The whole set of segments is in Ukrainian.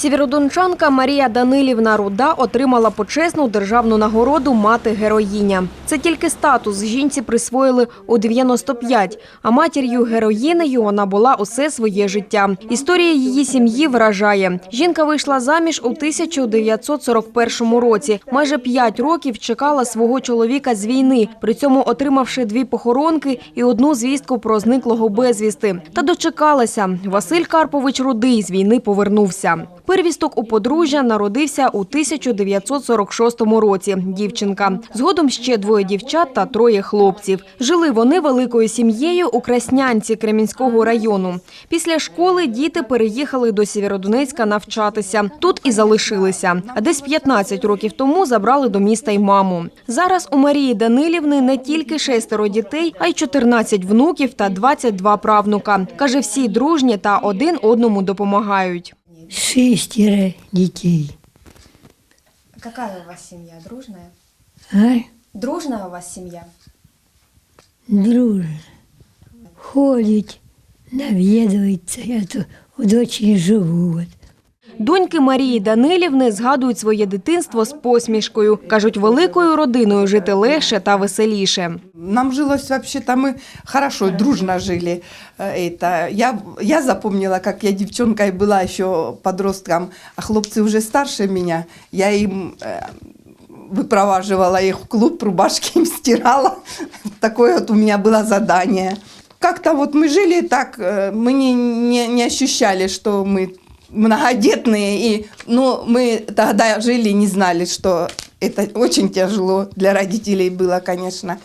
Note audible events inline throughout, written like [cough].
Сєвєродончанка Марія Данилівна Руда отримала почесну державну нагороду Мати героїня. Це тільки статус жінці присвоїли у 95, а матір'ю героїнею вона була усе своє життя. Історія її сім'ї вражає. Жінка вийшла заміж у 1941 році. Майже п'ять років чекала свого чоловіка з війни, при цьому отримавши дві похоронки і одну звістку про зниклого безвісти. Та дочекалася. Василь Карпович Рудий з війни повернувся. Первісток у подружжя народився у 1946 році. Дівчинка. Згодом ще двоє дівчат та троє хлопців. Жили вони великою сім'єю у Краснянці Кремінського району. Після школи діти переїхали до Сєвєродонецька навчатися. Тут і залишилися. А десь 15 років тому забрали до міста й маму. Зараз у Марії Данилівни не тільки шестеро дітей, а й 14 внуків та 22 правнука. Каже, всі дружні та один одному допомагають. Шестеро детей. Какая у вас семья? Дружная? А? Дружная у вас семья? Дружно. Ходить, навідується. Я тут у дочі живу. От. Доньки Марії Данилівни згадують своє дитинство з посмішкою. Кажуть, великою родиною жити легше та веселіше. Нам жилось вообще-то, мы хорошо, дружно жили. Э, Это, я, я запомнила, как я девчонкой была еще подростком, а хлопцы уже старше меня. Я им э, выпроваживала их в клуб, рубашки им стирала. [laughs] Такое вот у меня было задание. Как-то вот мы жили так, э, мы не, не, не ощущали, что мы многодетные. И, ну, мы тогда жили, не знали, что это очень тяжело для родителей было, конечно.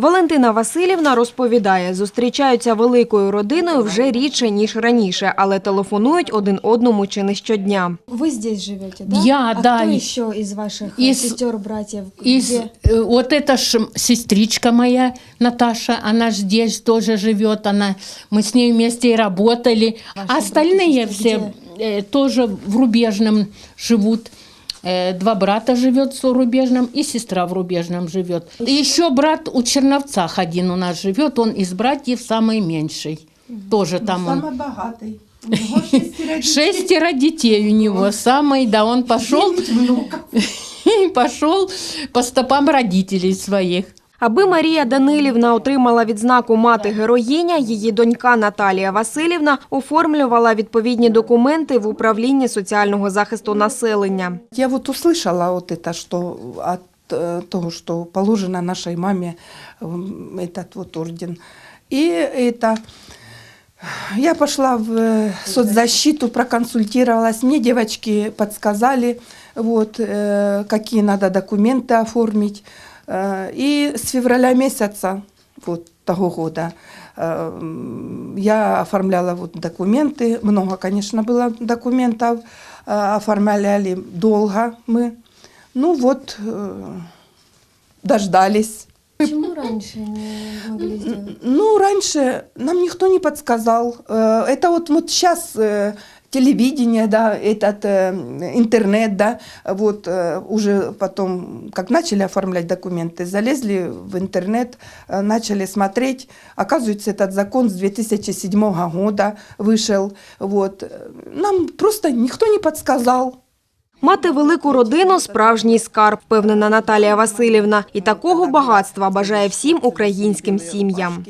Валентина Васильівна розповідає, зустрічаються великою родиною вже рідше, ніж раніше, але телефонують один одному чи не щодня. Вы здесь живете, да? Я, а да, кто и- еще из ваших из- сестер, братьев? Из, Где? э, вот эта ж сестричка моя, Наташа, она ж здесь тоже живет, она, мы с ней вместе и работали. Ваши А остальные братья все э, тоже в Рубежном живут. Э, Два брата живет в Рубежном и сестра в Рубежном живет. Еще брат у Черновцах один у нас живет, он из братьев самый меньший. Тоже там он. Самый богатый. У него шестеро [laughs] детей. Шестеро детей у него, самый, да, он пошел, [laughs] пошел по стопам родителей своих. Аби Марія Данилівна отримала відзнаку мати героїня, її донька Наталія Васильівна оформлювала відповідні документи в управлінні соціального захисту населення. Я вот услышала вот это, что от э, того, что положено нашей маме м, этот вот орден. И это я пошла в э, соцзащиту, проконсультировалась. Мне девочки подсказали, вот, э, какие надо документы оформить. Э, И с февраля месяца вот, того года э, я оформляла вот документы. Много, конечно, было документов. Э, Оформляли долго мы. Ну вот, дождались. Почему раньше не могли сделать? Ну, раньше нам никто не подсказал. Это вот, вот сейчас телевидение, да, этот э, интернет, да, вот э, уже потом, как начали оформлять документы, залезли в интернет, э, начали смотреть. Оказывается, этот закон с 2007 года вышел. Вот. Нам просто никто не подсказал. Мати велику родину – справжній скарб, впевнена Наталія Васильівна. І такого багатства бажає всім українським сім'ям.